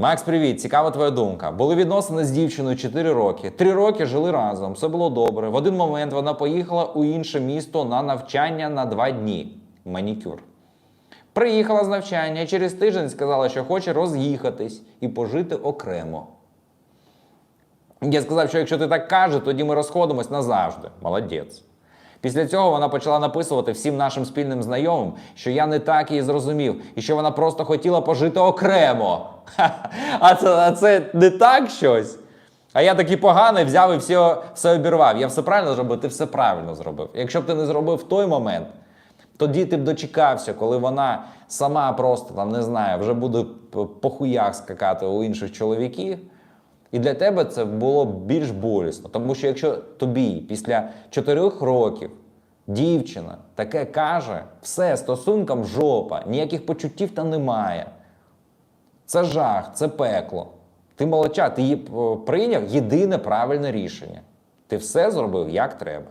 Макс, привіт, цікава твоя думка. Були відносини з дівчиною 4 роки. Три роки жили разом, все було добре. В один момент вона поїхала у інше місто на навчання на два дні. Манікюр. Приїхала з навчання через тиждень сказала, що хоче роз'їхатись і пожити окремо. Я сказав, що якщо ти так кажеш, тоді ми розходимось назавжди. Молодець. Після цього вона почала написувати всім нашим спільним знайомим, що я не так її зрозумів, і що вона просто хотіла пожити окремо. А це, а це не так щось. А я такий поганий взяв і все, все обірвав. Я все правильно зробив, ти все правильно зробив. Якщо б ти не зробив в той момент, тоді ти б дочекався, коли вона сама просто там не знаю, вже буде по хуях скакати у інших чоловіків. І для тебе це було б більш болісно. Тому що якщо тобі після чотирьох років дівчина таке каже, все, стосункам жопа, ніяких почуттів там немає. Це жах, це пекло. Ти молодча, ти е, прийняв єдине правильне рішення. Ти все зробив як треба.